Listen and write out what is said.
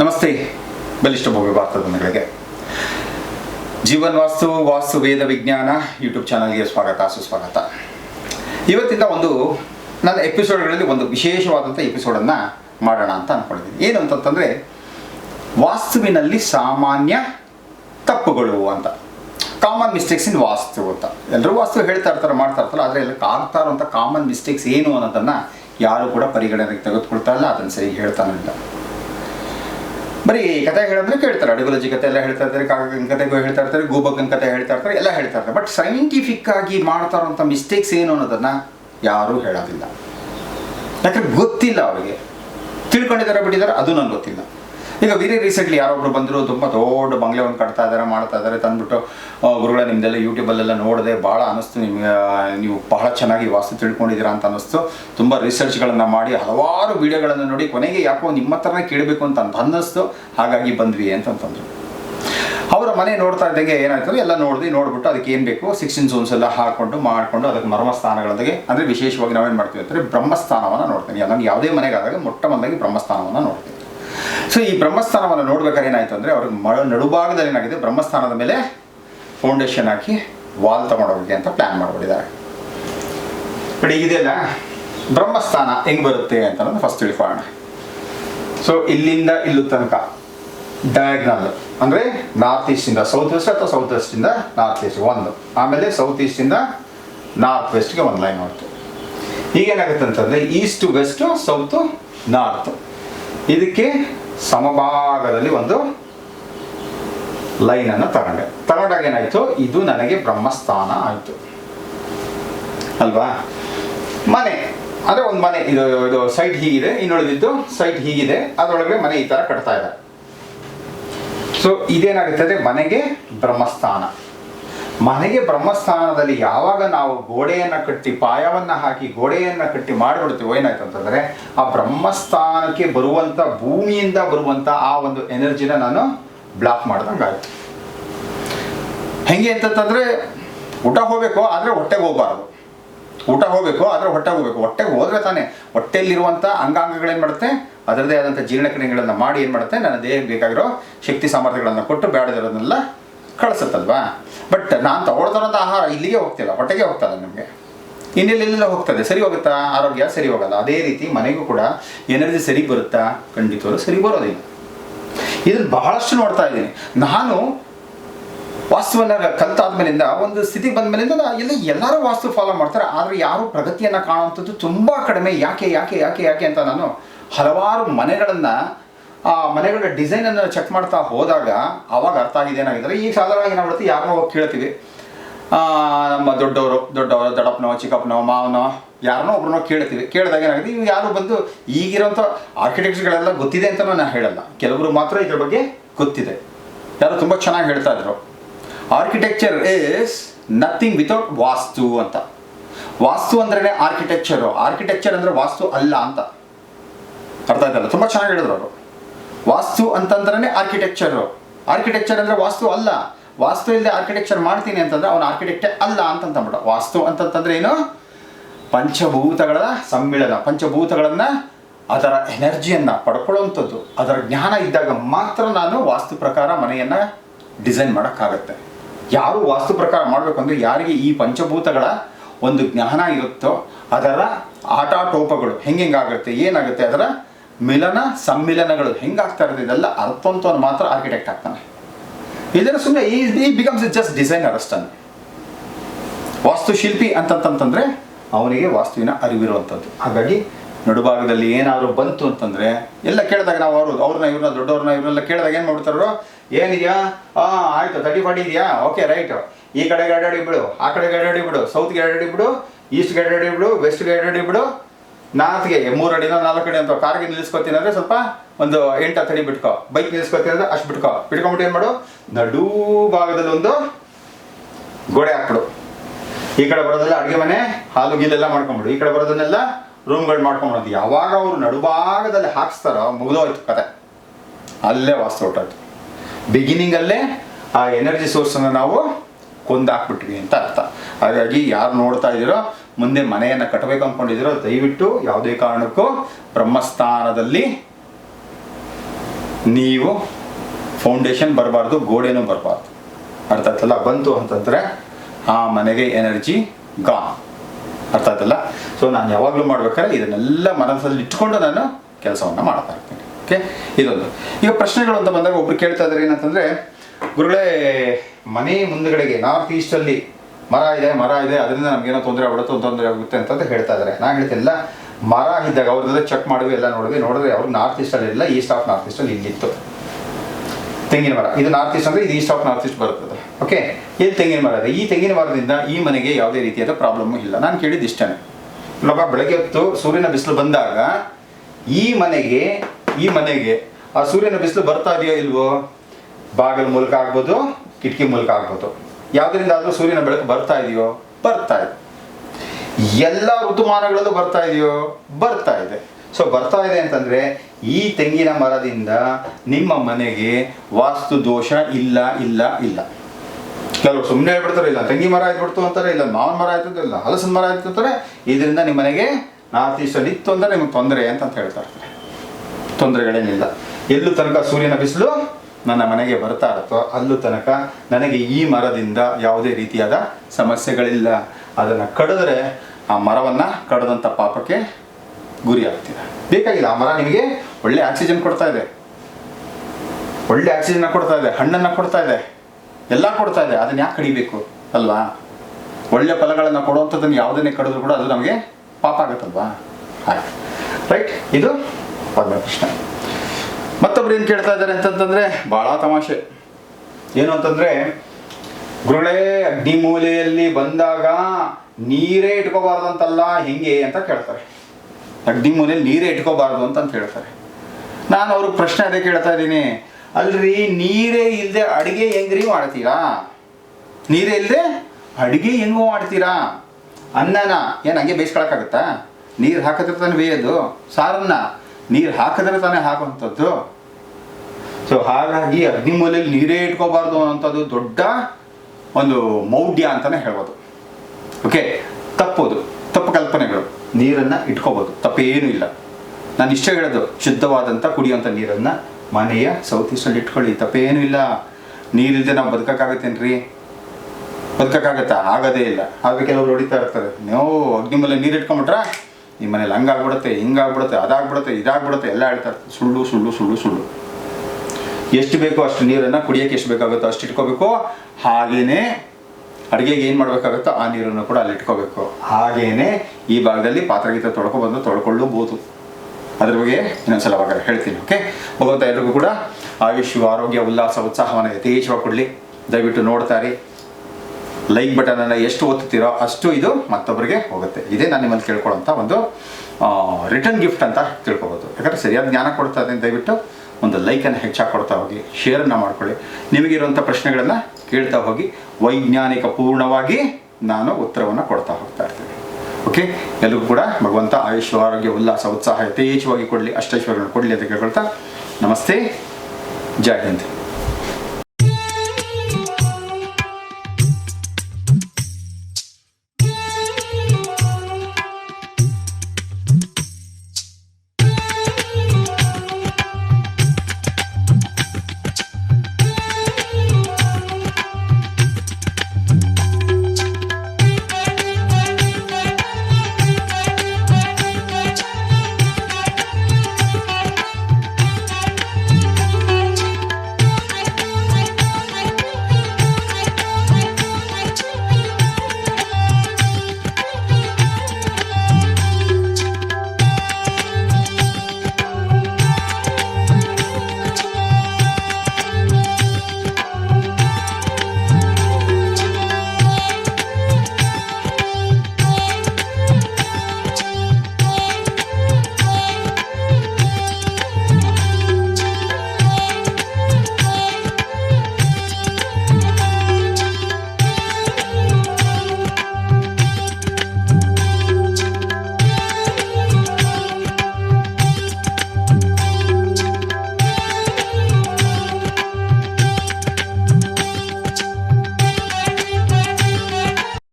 ನಮಸ್ತೆ. ಬಲಿಷ್ಠ ಭವ್ಯ ಭಾರತದ ಮನೆಗಳಿಗೆ ಜೀವನ್ ವಾಸ್ತು ವಾಸ್ತು ವೇದ ವಿಜ್ಞಾನ ಯೂಟ್ಯೂಬ್ ಚಾನಲ್ಗೆ ಸ್ವಾಗತ, ಸುಸ್ವಾಗತ. ಇವತ್ತಿಂದ ಒಂದು ನನ್ನ ಎಪಿಸೋಡ್ಗಳಲ್ಲಿ ಒಂದು ವಿಶೇಷವಾದಂಥ ಎಪಿಸೋಡನ್ನು ಮಾಡೋಣ ಅಂತ ಅಂದ್ಕೊಂಡಿದ್ದೀನಿ ಏನು ವಾಸ್ತುವಿನಲ್ಲಿ ಸಾಮಾನ್ಯ ತಪ್ಪುಗಳು ಅಂತ. ಕಾಮನ್ ಮಿಸ್ಟೇಕ್ಸ್ ಇನ್ ವಾಸ್ತು ಅಂತ. ಎಲ್ಲರೂ ವಾಸ್ತು ಹೇಳ್ತಾ ಇರ್ತಾರೆ, ಮಾಡ್ತಾ ಇರ್ತಾರೆ ಆದರೆ ಎಲ್ಲ ಆಗ್ತಾ ಇರುವಂಥ ಕಾಮನ್ ಮಿಸ್ಟೇಕ್ಸ್ ಏನು ಅನ್ನೋದನ್ನು ಯಾರು ಕೂಡ ಪರಿಗಣನೆಗೆ ತೆಗೆದುಕೊಳ್ತಾ ಇಲ್ಲ, ಅದನ್ನು ಸರಿ ಹೇಳ್ತಾನೆ ಇಲ್ಲ. ಬರೀ ಕತೆ ಹೇಳಿದ್ರೆ ಕೇಳ್ತಾರೆ. ಅಡಿಗೊಲಜಿ ಕತೆ ಎಲ್ಲ ಹೇಳ್ತಾ ಇರ್ತಾರೆ ಕಾಗನ್ ಕತೆಗೂ ಹೇಳ್ತಾ ಇರ್ತಾರೆ ಗೋಬಕ್ಕನ ಕತೆ ಹೇಳ್ತಾ ಇರ್ತಾರೆ, ಎಲ್ಲ ಹೇಳ್ತಾ ಇರ್ತಾರೆ. ಬಟ್ ಸೈಂಟಿಫಿಕ್ ಆಗಿ ಮಾಡ್ತಾ ಇರುವಂಥ ಮಿಸ್ಟೇಕ್ಸ್ ಏನು ಅನ್ನೋದನ್ನ ಯಾರೂ ಹೇಳೋದಿಲ್ಲ. ಯಾಕಂದ್ರೆ ಗೊತ್ತಿಲ್ಲ ಅವರಿಗೆ. ತಿಳ್ಕೊಂಡಿದ್ದಾರೆ ಬಿಟ್ಟಿದ್ದಾರೆ ಅದು ನನಗೆ ಗೊತ್ತಿಲ್ಲ. ಈಗ ವೆರಿ ರೀಸೆಂಟ್ಲಿ ಯಾರೊಬ್ರು ಬಂದರು ತುಂಬ ದೊಡ್ಡ ಬಂಗ್ಲೆ ಒಂದು ಕಟ್ತಾ ಇದ್ದಾರೆ ಮಾಡ್ತಾ ಇದ್ದಾರೆ ತಂದ್ಬಿಟ್ಟು ಗುರುಗಳ ನಿಮ್ದೆಲ್ಲ ಯೂಟ್ಯೂಬಲ್ಲೆಲ್ಲ ನೋಡಿದೆ ಭಾಳ ಅನಿಸ್ತು ನಿಮಗೆ ನೀವು ಬಹಳ ಚೆನ್ನಾಗಿ ವಾಸ್ತು ತಿಳ್ಕೊಂಡಿದ್ದೀರಾ ಅಂತ ಅನ್ನಿಸ್ತು ತುಂಬ ರಿಸರ್ಚ್ಗಳನ್ನು ಮಾಡಿ, ಹಲವಾರು ವಿಡಿಯೋಗಳನ್ನು ನೋಡಿ, ಕೊನೆಗೆ ಯಾಕೋ ನಿಮ್ಮ ಹತ್ರನೇ ಕೇಳಬೇಕು ಅಂತ ಅನ್ನಿಸ್ತು. ಹಾಗಾಗಿ ಬಂದ್ವಿ ಅಂತಂತಂದರು ಅವರ ಮನೆ ನೋಡ್ತಾ ಇದ್ದಂಗೆ ಏನಾಯ್ತು? ಎಲ್ಲ ನೋಡಿದ್ವಿ ನೋಡ್ಬಿಟ್ಟು ಅದಕ್ಕೆ ಏನು ಬೇಕು? ಸಿಕ್ಸ್ಟೀನ್ ಝೋನ್ಸ್ ಎಲ್ಲ ಹಾಕೊಂಡು, ಮಾಡಿಕೊಂಡು, ಅದಕ್ಕೆ ಮರ್ಮಸ್ಥಾನಗಳೊಂದಿಗೆ ಅಂದರೆ ವಿಶೇಷವಾಗಿ ನಾವೇನು ಮಾಡ್ತೀವಿ ಅಂದರೆ ಬ್ರಹ್ಮಸ್ಥಾನವನ್ನು ನೋಡ್ತೀನಿ. ನಾನು ಯಾವುದೇ ಮನೆಗಾದಾಗ ಮೊಟ್ಟ ಮೊದಲಾಗಿ ಬ್ರಹ್ಮಸ್ಥಾನವನ್ನು ನೋಡ್ತೀನಿ. ಸೊ ಈ ಬ್ರಹ್ಮಸ್ಥಾನವನ್ನು ನೋಡ್ಬೇಕಾದ್ರೆ ಏನಾಯ್ತು ಅಂದರೆ ಅವ್ರಿಗೆ ಮಳ ನಡುಭಾಗದಲ್ಲಿ ಏನಾಗಿದೆ? ಬ್ರಹ್ಮಸ್ಥಾನದ ಮೇಲೆ ಫೌಂಡೇಶನ್ ಹಾಕಿ ವಾಲ್ ತಗೊಂಡೋಗಿ ಅಂತ ಪ್ಲ್ಯಾನ್ ಮಾಡ್ಬಿಟ್ಟಿದ್ದಾರೆ. ಬಟ್ ಈಗಿದೆಯಲ್ಲ ಬ್ರಹ್ಮಸ್ಥಾನ ಹೆಂಗೆ ಬರುತ್ತೆ ಅಂತ ಅನ್ನೋದು ಫಸ್ಟ್ ತಿಳ್ಕೊಳ್ಳೋಣ. ಸೊ ಇಲ್ಲಿಂದ ಇಲ್ಲೂ ತನಕ ಡಯಾಗ್ನಲ್ ಅಂದರೆ ನಾರ್ತ್ ಈಸ್ಟಿಂದ ಸೌತ್ ವೆಸ್ಟ್ ಅಥವಾ ಸೌತ್ ವೆಸ್ಟಿಂದ ನಾರ್ತ್ ಈಸ್ಟ್ ಒಂದು. ಆಮೇಲೆ ಸೌತ್ ಈಸ್ಟಿಂದ ನಾರ್ತ್ ವೆಸ್ಟ್ಗೆ ಒಂದು ಲೈನ್ ಹೊರತು ಈಗೇನಾಗುತ್ತೆ ಅಂತಂದರೆ ಈಸ್ಟ್ ವೆಸ್ಟು ಸೌತು ನಾರ್ತ್ ಇದಕ್ಕೆ ಸಮಭಾಗದಲ್ಲಿ ಒಂದು ಲೈನನ್ನು ತಗೊಂಡೆ. ತಗೊಂಡಾಗ ಏನಾಯಿತು? ಇದು ನನಗೆ ಬ್ರಹ್ಮಸ್ಥಾನ ಆಯಿತು. ಅಲ್ವಾ? ಮನೆ. ಅಂದರೆ ಒಂದು ಮನೆ. ಇದು ಇದು ಸೈಟ್ ಹೀಗಿದೆ, ಇನ್ನುಳಿದಿದ್ದು ಸೈಟ್ ಹೀಗಿದೆ. ಅದರೊಳಗೆ ಮನೆ ಈ ಥರ ಕಟ್ತಾ ಇದೆ ಸೊ ಇದೇನಾಗುತ್ತದೆ ಮನೆಗೆ ಬ್ರಹ್ಮಸ್ಥಾನ. ಮನೆಗೆ ಬ್ರಹ್ಮಸ್ಥಾನದಲ್ಲಿ ಯಾವಾಗ ನಾವು ಗೋಡೆಯನ್ನು ಕಟ್ಟಿ ಪಾಯವನ್ನು ಹಾಕಿ ಗೋಡೆಯನ್ನು ಕಟ್ಟಿ ಮಾಡಿಬಿಡ್ತೀವೋ ಏನಾಯ್ತು ಅಂತಂದರೆ ಆ ಬ್ರಹ್ಮಸ್ಥಾನಕ್ಕೆ ಬರುವಂಥ ಭೂಮಿಯಿಂದ ಬರುವಂಥ ಆ ಒಂದು ಎನರ್ಜಿನ ನಾನು ಬ್ಲಾಕ್ ಮಾಡ್ದಂಗೆ ಹೆಂಗೆ ಅಂತಂತಂದರೆ ಊಟ ಹೋಗಬೇಕು, ಆದರೆ ಹೊಟ್ಟೆಗೆ ಹೋಗಬಾರ್ದು. ಊಟ ಹೋಗಬೇಕು, ಆದರೆ ಹೊಟ್ಟೆಗೆ ಹೋಗಬೇಕು. ಹೊಟ್ಟೆಗೆ ಹೋದ್ರೆ ತಾನೇ ಹೊಟ್ಟೆಯಲ್ಲಿರುವಂಥ ಅಂಗಾಂಗಗಳೇನು ಮಾಡುತ್ತೆ? ಅದರದೇ ಆದಂಥ ಜೀರ್ಣಕ್ರಿಯೆಗಳನ್ನು ಮಾಡಿ ಏನು ಮಾಡುತ್ತೆ? ನನ್ನ ದೇಹಕ್ಕೆ ಬೇಕಾಗಿರೋ ಶಕ್ತಿ ಸಾಮರ್ಥ್ಯಗಳನ್ನು ಕೊಟ್ಟು ಬೇಡದಿರೋದನ್ನೆಲ್ಲ ಕಳಿಸುತ್ತಲ್ವಾ? ಬಟ್ ನಾನು ತಗೊಳ್ತಾರಂತ ಆಹಾರ ಇಲ್ಲಿಗೆ ಹೋಗ್ತಿಲ್ಲ, ಹೊಟ್ಟೆಗೆ ಹೋಗ್ತಲ್ಲ ನಿಮಗೆ. ಇನ್ನೆಲ್ಲೆಲ್ಲ ಹೋಗ್ತದೆ? ಸರಿ ಹೋಗುತ್ತಾ? ಆರೋಗ್ಯ ಸರಿ ಹೋಗಲ್ಲ. ಅದೇ ರೀತಿ ಮನೆಗೂ ಕೂಡ ಎನರ್ಜಿ ಸರಿ ಬರುತ್ತಾ? ಖಂಡಿತವಾಗ್ಲೂ ಸರಿ ಬರೋದಿಲ್ಲ. ಇದನ್ನು ಬಹಳಷ್ಟು ನೋಡ್ತಾ ಇದ್ದೀನಿ. ನಾನು ವಾಸ್ತುವನ್ನ ಕಲ್ತಾದ್ಮೇಲಿಂದ, ಒಂದು ಸ್ಥಿತಿ ಬಂದ್ಮೇಲಿಂದ ಇಲ್ಲಿ ಎಲ್ಲ, ಎಲ್ಲರೂ ವಾಸ್ತು ಫಾಲೋ ಮಾಡ್ತಾರೆ. ಆದರೆ ಯಾರು ಪ್ರಗತಿಯನ್ನು ಕಾಣುವಂಥದ್ದು ತುಂಬ ಕಡಿಮೆ. ಯಾಕೆ ಯಾಕೆ ಯಾಕೆ ಯಾಕೆ ಅಂತ ನಾನು ಹಲವಾರು ಮನೆಗಳನ್ನು ಆ ಮನೆಗಳ ಡಿಸೈನನ್ನು ಚೆಕ್ ಮಾಡ್ತಾ ಹೋದಾಗ ಅವಾಗ ಅರ್ಥ ಆಗಿದೆ ಏನಾಗಿದ್ರೆ ಈಗ ಸಾಧಾರಣವಾಗಿ ಏನಾಗುತ್ತೆ ಯಾರನ್ನೋ ಹೋಗಿ ಕೇಳ್ತೀವಿ. ನಮ್ಮ ದೊಡ್ಡವರು ದೊಡ್ಡವರು, ದೊಡ್ಡಪ್ಪನೋ, ಚಿಕ್ಕಪ್ಪನೋ, ಮಾವನೋ, ಯಾರನ್ನೋ ಒಬ್ರನ್ನೋ ಕೇಳ್ತೀವಿ. ಕೇಳಿದಾಗ ಏನಾಗುತ್ತೆ ಇವು ಯಾರು ಬಂದು ಈಗಿರೋಂಥ ಆರ್ಕಿಟೆಕ್ಟ್ಸ್ಗಳೆಲ್ಲ ಗೊತ್ತಿದೆ ಅಂತ ನಾನು ಹೇಳಲ್ಲ. ಕೆಲವರು ಮಾತ್ರ ಇದ್ರ ಬಗ್ಗೆ ಗೊತ್ತಿದೆ. ಯಾರು ತುಂಬ ಚೆನ್ನಾಗಿ ಹೇಳ್ತಾ ಇದ್ರು. Architecture is nothing without vastu ಅಂತ. ವಾಸ್ತು ಅಂದ್ರೆ ಆರ್ಕಿಟೆಕ್ಚರು ಆರ್ಕಿಟೆಕ್ಚರ್ ಅಂದರೆ ವಾಸ್ತು ಅಲ್ಲ ಅಂತ. ಅರ್ಥ ಆಯ್ತಲ್ಲ? ತುಂಬ ಚೆನ್ನಾಗಿ ಹೇಳಿದ್ರು ಅವರು. ವಾಸ್ತು ಅಂತಂದ್ರೆ ಆರ್ಕಿಟೆಕ್ಚರು ಆರ್ಕಿಟೆಕ್ಚರ್ ಅಂದರೆ ವಾಸ್ತು ಅಲ್ಲ. ವಾಸ್ತು ಇಲ್ಲದೆ ಆರ್ಕಿಟೆಕ್ಚರ್ ಮಾಡ್ತೀನಿ ಅಂತಂದ್ರೆ ಅವನು ಆರ್ಕಿಟೆಕ್ಟೇ ಅಲ್ಲ ಅಂತಂದ್ಬಿಟ್ಟು. ವಾಸ್ತು ಅಂತಂತಂದ್ರೆ ಏನು? ಪಂಚಭೂತಗಳ ಸಮ್ಮಿಳನ. ಪಂಚಭೂತಗಳನ್ನು ಅದರ ಎನರ್ಜಿಯನ್ನು ಪಡ್ಕೊಳ್ಳುವಂಥದ್ದು. ಅದರ ಜ್ಞಾನ ಇದ್ದಾಗ ಮಾತ್ರ ನಾನು ವಾಸ್ತು ಪ್ರಕಾರ ಮನೆಯನ್ನು ಡಿಸೈನ್ ಮಾಡೋಕ್ಕಾಗತ್ತೆ. ಯಾರು ವಾಸ್ತು ಪ್ರಕಾರ ಮಾಡಬೇಕು ಅಂದ್ರೆ ಯಾರಿಗೆ ಈ ಪಂಚಭೂತಗಳ ಒಂದು ಜ್ಞಾನ ಇರುತ್ತೋ ಅದರ ಆಟಾಟೋಪಗಳು ಹೆಂಗೆ ಹೆಂಗಾಗುತ್ತೆ ಏನಾಗುತ್ತೆ ಅದರ ಮಿಲನ, ಸಮ್ಮಿಲನಗಳು. ಹೆಂಗಾಗ್ತಾ ಇರೋದು ಇದೆಲ್ಲ? ಅರ್ಥವಂತವನು ಮಾತ್ರ ಆರ್ಕಿಟೆಕ್ಟ್ ಆಗ್ತಾನೆ. ಇದರ ಸುಮ್ಮನೆ ಈ ಈ ಬಿಕಮ್ಸ್ ಜಸ್ಟ್ ಡಿಸೈನರ್ ಅಷ್ಟನ್ನು ವಾಸ್ತುಶಿಲ್ಪಿ ಅಂತಂತಂತಂದ್ರೆ ಅವನಿಗೆ ವಾಸ್ತುವಿನ ಅರಿವಿರುವಂಥದ್ದು. ಹಾಗಾಗಿ ನಡುಭಾಗದಲ್ಲಿ ಏನಾದರೂ ಬಂತು ಅಂತಂದ್ರೆ ಎಲ್ಲ ಕೇಳಿದಾಗ ನಾವು ಅವರು ಅವ್ರನ್ನ, ಇವ್ರನ್ನ, ದೊಡ್ಡವ್ರನ್ನ, ಇವ್ರನ್ನೆಲ್ಲ ಕೇಳಿದಾಗ ಏನು ಮಾಡ್ತಾರೋ ಏನಿದೆಯಾ? ಆ, ಆಯ್ತು ತರ್ಟಿ ಫಾರ್ಟಿ ಇದೆಯಾ? ಓಕೆ ರೈಟ್ ಈ ಕಡೆಗೆ ಅಡ್ಡಾಡಿ ಬಿಡು, ಆ ಕಡೆಗೆ ಅಡ್ಡಾಡಿ ಬಿಡು ಸೌತ್ಗೆ ಅಡ್ಡಾಡಿ ಬಿಡು ಈಸ್ಟ್ಗೆ ಅಡ್ಡಾಡಿ ಬಿಡು ವೆಸ್ಟ್ಗೆ ಅಡ್ಡಾಡಿ ಬಿಡು ನಾರ್ತ್ಗೆ ಮೂರು ಅಡಿನ ನಾಲ್ಕು ಅಡಿ ಅಂತ ಕಾರ್ಗೆ ನಿಲ್ಲಿಸ್ಕೊತೀನಿ ಅಂದ್ರೆ ಸ್ವಲ್ಪ ಒಂದು ಎಂಟು ಹತ್ತು ಅಡಿ ಬಿಟ್ಕೋ. ಬೈಕ್ ನಿಲ್ಲಿಸ್ಕೊತೀನಿ ಅಂದ್ರೆ ಅಷ್ಟು ಬಿಟ್ಕೋ. ಬಿಟ್ಕೊಂಬಿಟ್ಟು ಏನು ಮಾಡು? ನಡು ಭಾಗದಲ್ಲಿ ಒಂದು ಗೋಡೆ ಹಾಕ್ಬಿಡು. ಈ ಕಡೆ ಬರೋದೆಲ್ಲ ಅಡುಗೆ ಮನೆ, ಹಾಲು ಗೀಲೆಲ್ಲ ಮಾಡ್ಕೊಂಬಿಡು. ಈ ಕಡೆ ಬರೋದನ್ನೆಲ್ಲ ರೂಮ್ಗಳು ಮಾಡ್ಕೊಂಬಿಡೋದು. ಯಾವಾಗ ಅವರು ನಡುಭಾಗದಲ್ಲಿ ಹಾಕ್ಸ್ತಾರೋ ಮುಗಿದೋಯ್ತು ಕತೆ. ಅಲ್ಲೇ ವಾಸ್ತು ಬಿಗಿನಿಂಗ್ ಬಿಗಿನಿಂಗಲ್ಲೇ ಆ ಎನರ್ಜಿ ಸೋರ್ಸನ್ನು ನಾವು ಕೊಂದಾಕ್ಬಿಟ್ವಿ ಅಂತ ಅರ್ಥ. ಹಾಗಾಗಿ ಯಾರು ನೋಡ್ತಾ ಇದ್ದೀರೋ, ಮುಂದೆ ಮನೆಯನ್ನು ಕಟ್ಟಬೇಕು ಅಂದ್ಕೊಂಡಿದ್ದೀರೋ ದಯವಿಟ್ಟು ಯಾವುದೇ ಕಾರಣಕ್ಕೂ ಬ್ರಹ್ಮಸ್ಥಾನದಲ್ಲಿ ನೀವು ಫೌಂಡೇಶನ್ ಬರಬಾರ್ದು, ಗೋಡೆನೂ ಬರಬಾರ್ದು. ಅರ್ಥ ಆಯ್ತಲ್ಲ? ಬಂತು ಅಂತಂದರೆ ಆ ಮನೆಗೆ ಎನರ್ಜಿ ಗಾನ್. ಅರ್ಥ ಆಯ್ತಲ್ಲ? ಸೊ ನಾನು ಯಾವಾಗಲೂ ಮಾಡ್ಬೇಕಾದ್ರೆ ಇದನ್ನೆಲ್ಲ ಮನಸ್ಸಲ್ಲಿ ಇಟ್ಕೊಂಡು ನಾನು ಕೆಲಸವನ್ನು ಮಾಡ್ತಾ ಇರ್ತೀನಿ. ಓಕೆ ಇದೊಂದು. ಈಗ ಪ್ರಶ್ನೆಗಳು ಅಂತ ಬಂದಾಗ ಒಬ್ರು ಕೇಳ್ತಾ ಇದ್ದಾರೆ ಏನಂತಂದರೆ, ಗುರುಗಳೇ, ಮನೆ ಮುಂದುಗಡೆಗೆ ನಾರ್ತ್ ಈಸ್ಟಲ್ಲಿ ಮರ ಇದೆ ಮರ ಇದೆ, ಅದರಿಂದ ನಮ್ಗೇನೋ ತೊಂದರೆ ಆಗ್ಬಿಡುತ್ತೆ, ತೊಂದರೆ ಆಗುತ್ತೆ ಅಂತಂದು ಹೇಳ್ತಾ ಇದ್ದಾರೆ ನಾನು ಹೇಳ್ತಿಲ್ಲ ಮರ ಇದ್ದಾಗ ಅವ್ರದ್ದೆಲ್ಲ ಚೆಕ್ ಮಾಡಿದ್ವಿ ಎಲ್ಲ ನೋಡಿದ್ವಿ ನೋಡಿದ್ರೆ ಅವ್ರು ನಾರ್ತ್ ಈಸ್ಟಲ್ಲಿ ಇಲ್ಲ ಈಸ್ಟ್ ಆಫ್ ನಾರ್ತ್ ಈಸ್ಟಲ್ಲಿ ಇಲ್ಲಿತ್ತು. ತೆಂಗಿನ ಮರ. ಇದು ನಾರ್ತ್ ಈಸ್ಟ್ ಅಂದರೆ ಇದು ಈಸ್ಟ್ ಆಫ್ ನಾರ್ತ್ ಈಸ್ಟ್ ಬರ್ತದೆ ಓಕೆ ಇಲ್ಲಿ ತೆಂಗಿನ ಮರ ಇದೆ. ಈ ತೆಂಗಿನ ಮರದಿಂದ ಈ ಮನೆಗೆ ಯಾವುದೇ ರೀತಿಯಾದ ಪ್ರಾಬ್ಲಮ್ ಇಲ್ಲ. ನಾನು ಕೇಳಿದ್ದು ಇಷ್ಟೇ ಇಲ್ಲೊಬ್ಬ ಬೆಳಗ್ಗೆ ಹೊತ್ತು ಸೂರ್ಯನ ಬಿಸಿಲು ಬಂದಾಗ ಈ ಮನೆಗೆ ಈ ಮನೆಗೆ ಆ ಸೂರ್ಯನ ಬಿಸಿಲು ಬರ್ತಾ ಇದೆಯೋ ಇಲ್ವೋ? ಬಾಗಿಲ ಮೂಲಕ ಆಗ್ಬೋದು, ಕಿಟಕಿ ಮೂಲಕ ಆಗ್ಬೋದು. ಯಾವುದರಿಂದ ಆದರೂ ಸೂರ್ಯನ ಬೆಳಕು ಬರ್ತಾ ಇದೆಯೋ, ಬರ್ತಾ ಇದೆ. ಎಲ್ಲ ಋತುಮಾನಗಳಲ್ಲೂ ಬರ್ತಾ ಇದೆಯೋ, ಬರ್ತಾ ಇದೆ. ಸೊ ಬರ್ತಾ ಇದೆ ಅಂತಂದ್ರೆ ಈ ತೆಂಗಿನ ಮರದಿಂದ ನಿಮ್ಮ ಮನೆಗೆ ವಾಸ್ತು ದೋಷ ಇಲ್ಲ ಇಲ್ಲ ಇಲ್ಲ. ಕೆಲವರು ಸುಮ್ಮನೆ ಹೇಳ್ಬಿಡ್ತಾರೆ, ಇಲ್ಲ, ತೆಂಗಿ ಮರ ಆಯ್ತು ಅಂತಾರೆ, ಇಲ್ಲ, ಮಾವಿನ ಮರ ಆಯ್ತು ಇಲ್ಲ, ಹಲಸಿನ ಮರ ಆಯ್ತು ಅಂತಾರೆ. ಇದರಿಂದ ನಿಮ್ಮ ಮನೆಗೆ ನಾರ್ತ್ ಈಸ್ಟಲ್ಲಿ ಅಂದ್ರೆ ನಿಮಗೆ ತೊಂದರೆ ಅಂತ ಅಂತ ಹೇಳ್ತಾ ಇರ್ತಾರೆ ತೊಂದರೆಗಳೇನಿಲ್ಲ. ಎಲ್ಲೂ ತನಕ ಸೂರ್ಯನ ಬಿಸಿಲು ನನ್ನ ಮನೆಗೆ ಬರ್ತಾ ಇರುತ್ತೋ ಅಲ್ಲೂ ತನಕ ನನಗೆ ಈ ಮರದಿಂದ ಯಾವುದೇ ರೀತಿಯಾದ ಸಮಸ್ಯೆಗಳಿಲ್ಲ. ಅದನ್ನು ಕಡಿದ್ರೆ ಆ ಮರವನ್ನು ಕಡದಂಥ ಪಾಪಕ್ಕೆ ಗುರಿ ಆಗ್ತೀರ ಬೇಕಾಗಿಲ್ಲ, ಆ ಮರ ನಿಮಗೆ ಒಳ್ಳೆ ಆಕ್ಸಿಜನ್ ಕೊಡ್ತಾ ಇದೆ. ಒಳ್ಳೆ ಆಕ್ಸಿಜನ್ ಕೊಡ್ತಾ ಇದೆ, ಹಣ್ಣನ್ನು ಕೊಡ್ತಾ ಇದೆ, ಎಲ್ಲ ಕೊಡ್ತಾ ಇದೆ. ಅದನ್ನ ಯಾಕೆ ಕಡಿಬೇಕು ಅಲ್ವಾ? ಒಳ್ಳೆ ಫಲಗಳನ್ನು ಕೊಡುವಂಥದ್ದನ್ನು ಯಾವುದನ್ನೇ ಕಡಿದ್ರು ಕೂಡ ಅದು ನಮಗೆ ಪಾಪ ಆಗುತ್ತಲ್ವಾ? ಹಾಗೆ ರೈಟ್ ಇದು ಪದ್ಮಕೃಷ್ಣ. ಮತ್ತೊಬ್ರು ಏನು ಕೇಳ್ತಾ ಇದ್ದಾರೆ ಅಂತಂತಂದ್ರೆ ಭಾಳ ತಮಾಷೆ. ಏನು ಅಂತಂದ್ರೆ ಅಗ್ನಿ ಮೂಲೆಯಲ್ಲಿ ಬಂದಾಗ ನೀರೇ ಇಟ್ಕೋಬಾರ್ದು ಅಂತಲ್ಲ, ಹೆಂಗೆ ಅಂತ ಕೇಳ್ತಾರೆ. ಅಗ್ನಿಮೂಲೆಯಲ್ಲಿ ನೀರೇ ಇಟ್ಕೋಬಾರ್ದು ಅಂತ ಹೇಳ್ತಾರೆ. ನಾನು ಅವ್ರಿಗೆ ಪ್ರಶ್ನೆ ಅದೇ ಕೇಳ್ತಾ ಇದ್ದೀನಿ. ಅಲ್ರಿ, ನೀರೇ ಇಲ್ಲದೆ ಅಡುಗೆ ಹೆಂಗ್ರಿ ಮಾಡ್ತೀರಾ? ನೀರೇ ಇಲ್ಲದೆ ಅಡುಗೆ ಹೆಂಗೋ ಮಾಡ್ತೀರಾ? ಅನ್ನನ, ಏನು ಹಂಗೆ ಬೇಯಿಸ್ಕೊಳಕ್ಕಾಗತ್ತಾ? ನೀರು ಹಾಕಿದ್ರೆ ಬೇಯೋದು ಸಾರನ್ನ? ನೀರು ಹಾಕಿದ್ರೆ ತಾನೇ ಹಾಕುವಂಥದ್ದು. ಸೊ ಹಾಗಾಗಿ ಅಗ್ನಿಮೂಲೆಯಲ್ಲಿ ನೀರೇ ಇಟ್ಕೋಬಾರ್ದು ಅನ್ನೋಂಥದ್ದು ದೊಡ್ಡ ಒಂದು ಮೌಢ್ಯ ಅಂತಲೇ ಹೇಳ್ಬೋದು. ಓಕೆ ತಪ್ಪೋದು. ತಪ್ಪು ಕಲ್ಪನೆಗಳು. ನೀರನ್ನು ಇಟ್ಕೋಬೋದು. ತಪ್ಪೇನೂ ಇಲ್ಲ. ನಾನು ಇಷ್ಟೇ ಹೇಳೋದು. ಶುದ್ಧವಾದಂಥ ಕುಡಿಯುವಂಥ ನೀರನ್ನು ಮನೆಯ ಸೌತ್ ಈಸ್ಟಲ್ಲಿ ಇಟ್ಕೊಳ್ಳಿ. ತಪ್ಪೇನೂ ಇಲ್ಲ. ನೀರಿಲ್ಲದೆ ನಾವು ಬದುಕೋಕ್ಕಾಗತ್ತೇನ್ರಿ? ಬದುಕೋಕ್ಕಾಗತ್ತಾ? ಆಗೋದೇ ಇಲ್ಲ. ಆಗ ಕೆಲವರು ಹೊಡಿತಾ ಇರ್ತಾರೆ. ನೀವು ಅಗ್ನಿಮೂಲೆ ನೀರು ಇಟ್ಕೊಂಬಿಟ್ರೆ ನಿಮ್ಮ ಮನೇಲಿ ಹಂಗಾಗ್ಬಿಡುತ್ತೆ, ಹಿಂಗಾಗ್ಬಿಡುತ್ತೆ, ಅದಾಗ್ಬಿಡುತ್ತೆ, ಇದಾಗ್ಬಿಡುತ್ತೆ, ಎಲ್ಲ ಹೇಳ್ತಾರೆ. ಸುಳ್ಳು ಸುಳ್ಳು ಸುಳ್ಳು ಸುಳ್ಳು. ಎಷ್ಟು ಬೇಕೋ ಅಷ್ಟು ನೀರನ್ನು ಕುಡಿಯೋಕ್ಕೆ ಎಷ್ಟು ಬೇಕಾಗುತ್ತೋ ಅಷ್ಟು ಇಟ್ಕೋಬೇಕು. ಹಾಗೇನೆ ಅಡುಗೆಗೆ ಏನು ಮಾಡಬೇಕಾಗುತ್ತೋ ಆ ನೀರನ್ನು ಕೂಡ ಅಲ್ಲಿ ಇಟ್ಕೋಬೇಕು. ಹಾಗೇನೆ ಈ ಭಾಗದಲ್ಲಿ ಪಾತ್ರಗೀತ ತೊಳ್ಕೊ ಬಂದು ತೊಳ್ಕೊಳ್ಳಬಹುದು ಅದ್ರ ಬಗ್ಗೆ ಇನ್ನೊಂದ್ಸಲ ಅವಾಗ ಹೇಳ್ತೀನಿ ಓಕೆ ಭಗವಂತ ಎಲ್ರಿಗೂ ಕೂಡ ಆಯುಷ್ಯ, ಆರೋಗ್ಯ, ಉಲ್ಲಾಸ, ಉತ್ಸಾಹವನ್ನು ಯಥೇಚ್ಛವಾಗಿ ಕೊಡಲಿ. ದಯವಿಟ್ಟು ನೋಡ್ತಾರೆ. ಲೈಕ್ ಬಟನನ್ನು ಎಷ್ಟು ಒತ್ತುತ್ತೀರೋ ಅಷ್ಟು ಇದು ಮತ್ತೊಬ್ಬರಿಗೆ ಹೋಗುತ್ತೆ. ಇದೇ ನಾನು ನಿಮ್ಮಲ್ಲಿ ಕೇಳ್ಕೊಳ್ಳೋಂಥ ಒಂದು ರಿಟರ್ನ್ ಗಿಫ್ಟ್ ಅಂತ ತಿಳ್ಕೊಬೋದು. ಯಾಕಂದರೆ ಸರಿಯಾದ ಜ್ಞಾನ ಕೊಡ್ತಾ ಇದ್ದೀನಿ, ದಯವಿಟ್ಟು ಒಂದು ಲೈಕನ್ನು ಹೆಚ್ಚಾಗಿ ಕೊಡ್ತಾ ಹೋಗಿ ಶೇರನ್ನು ಮಾಡ್ಕೊಳ್ಳಿ. ನಿಮಗಿರುವಂಥ ಪ್ರಶ್ನೆಗಳನ್ನು ಕೇಳ್ತಾ ಹೋಗಿ, ವೈಜ್ಞಾನಿಕ ಪೂರ್ಣವಾಗಿ ನಾನು ಉತ್ತರವನ್ನು ಕೊಡ್ತಾ ಹೋಗ್ತಾ ಇರ್ತೀನಿ. ಓಕೆ ಎಲ್ಲರಿಗೂ ಕೂಡ ಭಗವಂತ ಆಯುಷ್, ಆರೋಗ್ಯ, ಉಲ್ಲಾಸ, ಉತ್ಸಾಹ ಯಥೇಚ್ಛವಾಗಿ ಕೊಡಲಿ, ಅಷ್ಟೈಶ್ವರ್ಯಗಳನ್ನು ಕೊಡಲಿ ಅಂತ ಕೇಳ್ಕೊಳ್ತಾ ನಮಸ್ತೆ. ಜೈ ಹಿಂದ್.